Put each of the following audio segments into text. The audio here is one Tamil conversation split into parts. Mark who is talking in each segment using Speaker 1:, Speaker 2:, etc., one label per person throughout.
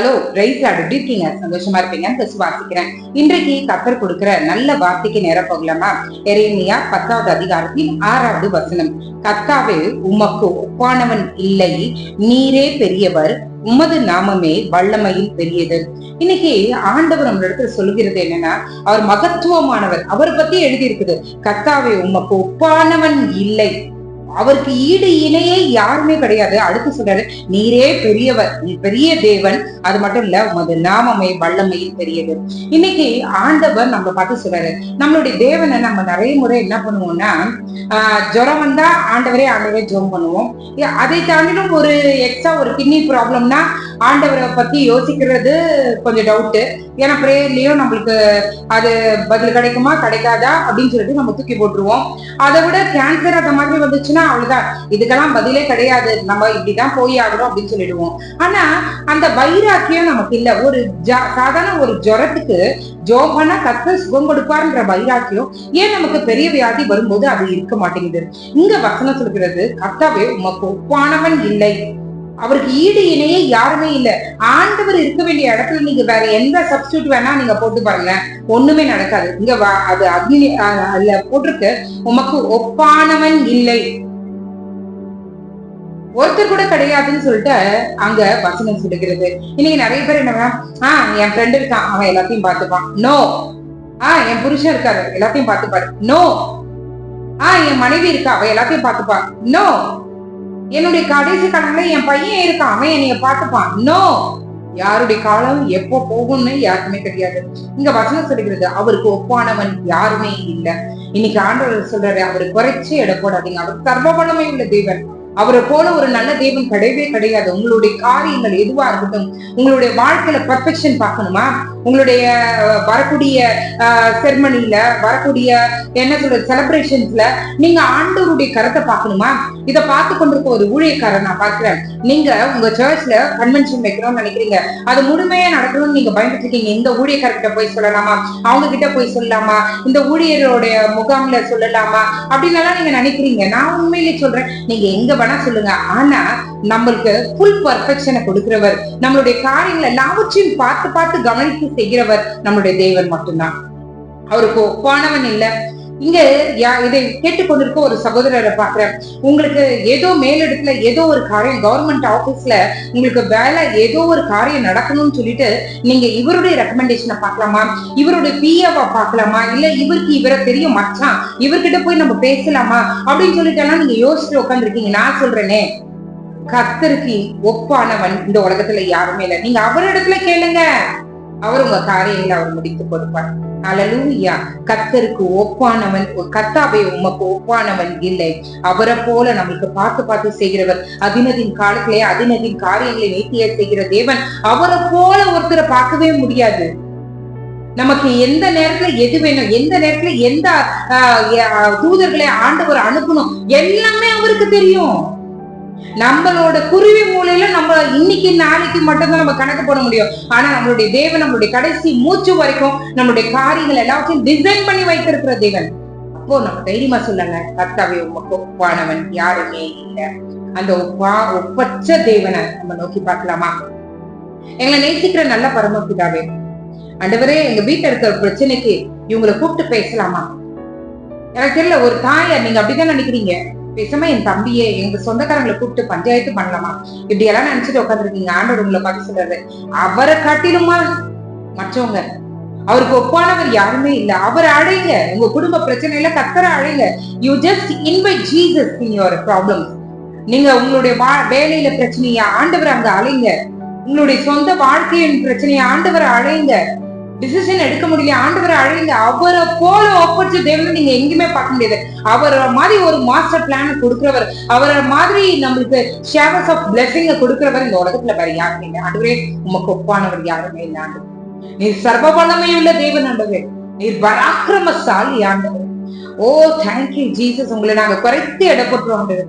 Speaker 1: ஹலோ ரைஸ் எப்படி இருக்கீங்க? சந்தோஷமா இருப்பீங்கன்னு விசுவாசிக்கிறேன் இன்றைக்கு கத்தர் கொடுக்கிற நல்ல வார்த்தைக்கு நேரம் போகலாமா? எரேமியா பத்தாவது அதிகாரத்தின் ஆறாவது வசனம். கத்தாவே உமக்கு ஒப்பானவன் இல்லை. நீரே பெரியவர். உமது நாமமே வல்லமையில் பெரியது. இன்னைக்கு ஆண்டவர் நம்மளிடத்துல சொல்லுகிறது என்னன்னா அவர் மகத்துவமானவர். அவர் பத்தி எழுதியிருக்குது. கத்தாவே உமக்கு ஒப்பானவன் இல்லை. அவருக்கு ஈடு இணையே யாருமே கிடையாது. அடுத்து சொல்றாரு நீரே பெரியவர் நீ பெரிய தேவன். அது மட்டும் இல்ல உமது நாமமே வல்லமையில் பெரியது இன்னைக்கு ஆண்டவர் நம்ம பார்த்து சொல்றாரு நம்மளுடைய தேவனை நம்ம நிறைய முறை என்ன பண்ணுவோம்னா ஆஹ் ஜுரம் வந்தா ஆண்டவரே ஆண்டவரே ஜோம் பண்ணுவோம். அதை தாண்டிலும் ஒரு எக்ஸ்ட்ரா ஒரு கிட்னி ப்ராப்ளம்னா ஆண்டவரை பத்தி யோசிக்கிறது கொஞ்சம் டவுட்டு ஏன்னா ப்ரேயர்லயும் நம்மளுக்கு அது பதில் கிடைக்குமா கிடைக்காதா அப்படின்னு சொல்லிட்டு நம்ம தூக்கி போட்டுருவோம். அதை விட கேன்சர் அந்த மாதிரி வந்துச்சுன்னா அவ்வளவுதான். இதுக்கெல்லாம் பதிலே கிடையாது. நம்ம இப்படிதான் போய் ஆகணும் அப்படின்னு சொல்லிடுவோம். ஆனா அந்த வைராக்கியம் நமக்கு இல்ல. ஒரு சாதாரண ஒரு ஜுரத்துக்கு ஜோபனா கத்த சுகம் கொடுப்பாருன்ற வைராக்கியம் ஏன் நமக்கு பெரிய வியாதி வரும்போது அது இருக்க மாட்டேங்குது? இங்க வசனம் சொல்கிறது கத்தாவே உமக்கு ஒப்பானவன் இல்லை. அவருக்கு ஈடு இணையே யாருமே இல்ல. ஆண்டவர் இருக்க வேண்டிய இடத்துல நீங்க வேற எந்த சப்ஸ்டியூட் வேணா நீங்க போட்டு பாருங்க. ஒண்ணுமே நடக்காது. இங்க வா- அது அக்னி அதுல போட்டிருக்கு. உமக்கு ஒப்பானவன் இல்லை. ஒருத்தர் கூட கிடையாதுன்னு சொல்லிட்டு அங்க வசனம் சொல்லுகிறது. இன்னைக்கு நிறைய பேர் என்ன ஆஹ் என் ஃப்ரெண்ட் இருக்கான். அவன் எல்லாத்தையும் பார்த்துப்பான். நோ ஆஹ் என் புருஷன் இருக்காரு. எல்லாத்தையும் பார்த்துப்பாரு. நோ ஆஹ் என் மனைவி இருக்கா. அவ எல்லாத்தையும் பார்த்துப்பா. நோ என்னுடைய கடைசி காலம்ல என் பையன் இருக்கான். அவன் என்னைய பார்த்துப்பான். நோ யாருடைய காலம் எப்போ போகும்னு யாருக்குமே தெரியாது. இங்க வசனம் சொல்லுகிறது அவருக்கு ஒப்பானவன் யாருமே இல்ல. இன்னைக்கு ஆண்டவர் சொல்றாரு அவரு குறைச்சு எடை போடாதீங்க அவர் சர்வ வல்லமை உள்ள தேவன். அவரை போல ஒரு நல்ல தெய்வம் கிடையவே கிடையாது. உங்களுடைய காரியங்கள் எதுவா இருக்கட்டும் உங்களுடைய வாழ்க்கையில பர்ஃபெக்ஷன் பார்க்கணுமா? உங்களுடைய வரக்கூடிய செர்மனில வரக்கூடிய என்ன சொல்றது செலிப்ரேஷன்ஸ்ல நீங்க ஆண்டவருடைய கருத்தை பார்க்கணுமா? இதை பார்த்து கொண்டிருக்க ஒரு ஊழியக்காரர் நான் பார்க்கிறேன். நீங்க உங்க சர்ச்ல கன்வென்ஷன் வைக்கணும்னு நினைக்கிறீங்க. அது முழுமையா நடக்கணும்னு நீங்க பயந்துட்டு இருக்கீங்க இந்த ஊழியக்காரர்கிட்ட போய் சொல்லலாமா? அவங்க கிட்ட போய் சொல்லலாமா? இந்த ஊழியருடைய முகாம்ல சொல்லலாமா? அப்படின்னு எல்லாம் நீங்க நினைக்கிறீங்க. நான் உண்மையிலே சொல்றேன். நீங்க எங்க வேணா சொல்லுங்க. ஆனா நம்மளுக்கு ஃபுல் பர்ஃபெக்ஷனை கொடுக்கிறவர். நம்மளுடைய காரியங்கள் எல்லாவற்றையும் பார்த்து பார்த்து கவனித்து செய்கிறவர் நம்மளுடைய தேவர் மட்டும்தான். அவருக்கு ஒப்பானவன் இல்ல. இங்க யா- இதை கேட்டுக்கொண்டிருக்க ஒரு சகோதரரை பாக்குறேன் உங்களுக்கு ஏதோ மேலிடத்துல ஏதோ ஒரு காரியம் கவர்மெண்ட் ஆபீஸ்ல உங்களுக்கு வேலை ஏதோ ஒரு காரியம் நடக்கணும்னு சொல்லிட்டு நீங்க இவருடைய ரெக்கமெண்டேஷனை பார்க்கலாமா? இவருடைய பிஏவா பார்க்கலாமா? இல்ல இவருக்கு இவரை தெரியும் மச்சான்? இவர்கிட்ட போய் நம்ம பேசலாமா? அப்படின்னு சொல்லிட்டு எல்லாம் நீங்க யோசிச்சு உட்காந்துருக்கீங்க நான் சொல்றேனே. கர்த்தருக்கு ஒப்பானவன் இந்த உலகத்துல யாருமே இல்லை. நீங்க அவரிடத்துல கேளுங்க. அவர் உங்க காரியங்களை அவர் முடித்து கொடுப்பார். அலலூயா கர்த்தருக்கு ஒப்பானவன் கத்தாவே உமக்கு ஒப்பானவன் இல்லை. அவரை போல நம்மளுக்கு பார்த்து பார்த்து செய்கிறவர் அதினதின் காலத்திலே அதினதின் காரியங்களை நீட்டிய செய்கிற தேவன். அவரை போல ஒருத்தரை பார்க்கவே முடியாது. நமக்கு எந்த நேரத்துல எது வேணும் எந்த நேரத்துல எந்த ஆஹ், தூதர்களை ஆண்டவர் அனுப்பணும் எல்லாமே அவருக்கு தெரியும். நம்மளோட குருவி மூலையில நம்ம இன்னைக்கு நாளைக்கு மட்டும்தான் நம்ம கணக்கு போட முடியும். ஆனா நம்மளுடைய தேவன் நம்மளுடைய கடைசி மூச்சு வரைக்கும் நம்மளுடைய காரியங்கள் எல்லாத்தையும் டிசைன் பண்ணி வைத்திருக்கிற தேவன். அப்போ நம்ம தைரியமா சொல்லுங்க கர்த்தாவே உமக்கு ஒப்பானவன் யாருமே இல்லை. அந்த ஒப்பா ஒப்பற்ற தேவனை நம்ம நோக்கி பார்க்கலாமா? எங்களை நேசிக்கிற நல்ல பரமபிதாவே அண்டவரே எங்க வீட்டுல இருக்கிற பிரச்சனைக்கு இவங்களை கூப்பிட்டு பேசலாமா? எனக்கு தெரியல ஒரு தாயை நீங்க அப்படிதான் நினைக்கிறீங்க. பேசாம என் தம்பியே எங்க சொந்தக்காரங்களை கூப்பிட்டு பஞ்சாயத்து பண்ணலாமா? இப்படி எல்லாம் நினைச்சிட்டு உட்காந்துருக்கீங்க ஆண்டவர் உங்களை பார்த்து சொல்றாரு அவரை காட்டிலுமா மற்றவங்க? அவருக்கு ஒப்பானவர் யாருமே இல்ல. அவர் அழைங்க. உங்க குடும்ப பிரச்சனையில கத்தர அழைங்க. You just invite Jesus in your problem நீங்க உங்களுடைய வா- வேலையில பிரச்சனையா ஆண்டவர் அங்க அழைங்க உங்களுடைய சொந்த வாழ்க்கையின் பிரச்சனையை ஆண்டவர் அழைங்க டிசிஷன் எடுக்க முடியல. ஆண்டவரை அழைங்க அவரை போல ஒப்பற்ற தேவனை நீங்க எங்கேயுமே பார்க்க முடியாது. அவரை மாதிரி ஒரு மாஸ்டர் பிளான் கொடுக்கிறவர் அவரை மாதிரி நம்மளுக்கு ஷேவர்ஸ் ஆஃப் பிளெஸிங்க கொடுக்கிறவர் இந்த உலகத்துல வேற யாருமே இல்லை. ஆண்டவரே உமக்கு ஒப்பானவர் யாருமே இல்லை. ஆண்டவர் நீர் சர்வ வல்லமையுள்ள தேவன் ஆண்டவர். நீர் பராக்கிரமசாலி ஆண்டவர். ஓ தேங்க்யூ ஜீசஸ் உங்களை நாங்க குறைத்து எடை ஆண்டவர்.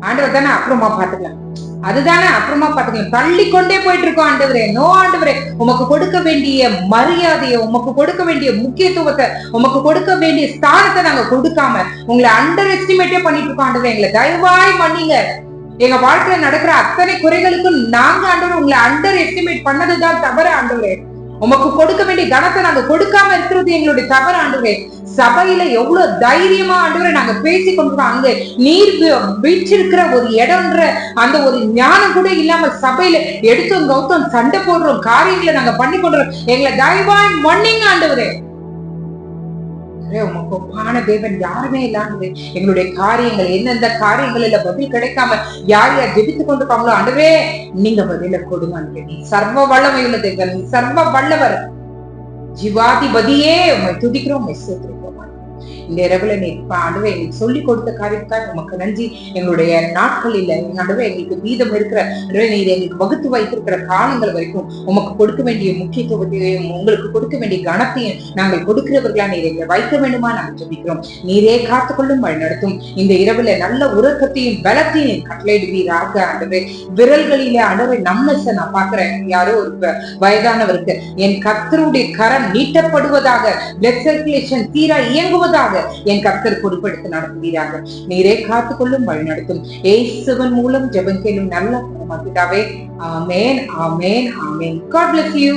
Speaker 1: ஆண்டவர் தானே அப்புறமா பாத்துக்கலாம் அதுதானே அப்புறமா பாத்துக்கலாம் தள்ளி கொண்டே போயிட்டு இருக்கோம் ஆண்டவரே. நோ ஆண்டவரே. உமக்கு கொடுக்க வேண்டிய மரியாதையை உமக்கு கொடுக்க வேண்டிய முக்கியத்துவத்தை உமக்கு கொடுக்க வேண்டிய ஸ்தானத்தை நாங்க கொடுக்காம உங்களை அண்டர் எஸ்டிமேட்டே பண்ணிட்டு இருக்கோம் ஆண்டவரே. எங்களை தயவாய் பண்ணீங்க எங்க வாழ்க்கையில நடக்கிற அத்தனை குறைகளுக்கும் நாங்க ஆண்டவர் உங்களை அண்டர் எஸ்டிமேட் பண்ணதுதான் தவறு ஆண்டவரே. உமக்கு கொடுக்க வேண்டிய கனத்தை நாங்க கொடுக்காம இருக்கிறது எங்களுடைய தவறு ஆண்டவரே. சபையில எவ்வளவு தைரியமா ஆண்டவரை நாங்க பேசி கொண்டிருக்கோம். அங்க நீர் வி- வீற்றிருக்கிற ஒரு இடம்ன்ற அந்த ஒரு ஞானம் கூட இல்லாம சபையில எடுத்தோம் கௌத்தம் சண்டை போடுறோம் காரியங்களை நாங்க பண்ணி கொண்டுறோம் எங்களை தயவாய் மன்னிங்க ஆண்டவரே. உமக்கு ஒப்பான தேவன் யாருமே இல்லாமல் எங்களுடைய காரியங்கள் எந்தெந்த காரியங்கள்ல பதில் கிடைக்காம யார் யார் ஜெபித்துக் கொண்டிருக்காங்களோ ஆண்டவரே நீங்க பதில கொடுங்க நீ சர்வ வல்லமை உள்ள தேவன் சர்வ வல்லவர். ஜீவாதிபதியே உண்மை துதிக்கிறோம் உண்மை இந்த இரவுல நீ ஆண்டவே எங்களுக்கு சொல்லி கொடுத்த காரியத்துக்காக உமக்கு நன்றி. எங்களுடைய நாட்களில் ஆண்டவே எங்களுக்கு மீதம் இருக்கிற ஆண்டவரே, நீர் எங்களுக்கு வகுத்து வைத்திருக்கிற காலங்கள் வரைக்கும் உமக்கு கொடுக்க வேண்டிய முக்கியத்துவத்தையும் உங்களுக்கு கொடுக்க வேண்டிய கனத்தையும் நாங்கள் கொடுக்கிறவர்களா நீர் எங்களை வைக்க வேண்டுமா நாங்கள் ஜெபிக்கிறோம். நீரே காத்துக்கொள்ளும் வழி நடத்தும். இந்த இரவுல நல்ல உறக்கத்தையும் பலத்தையும் கட்டளையிடுவீராக ஆண்டவே விரல்களிலே ஆண்டவே நம்மச நான் பாக்குறேன் யாரோ ஒரு வயதானவருக்கு என் கத்தருடைய கரம் நீட்டப்படுவதாக பிளட் சர்க்குலேஷன் தீரா இயங்குவது முழுவதாக என் கர்த்தர் பொறுப்பெடுத்து நடத்துவீராக. நீரே காத்துக்கொள்ளும் வழி நடத்தும். ஏசுவன் மூலம் ஜெபம் கேளும் நல்ல பரமாபிதாவே ஆமேன் ஆமேன் ஆமேன். God bless you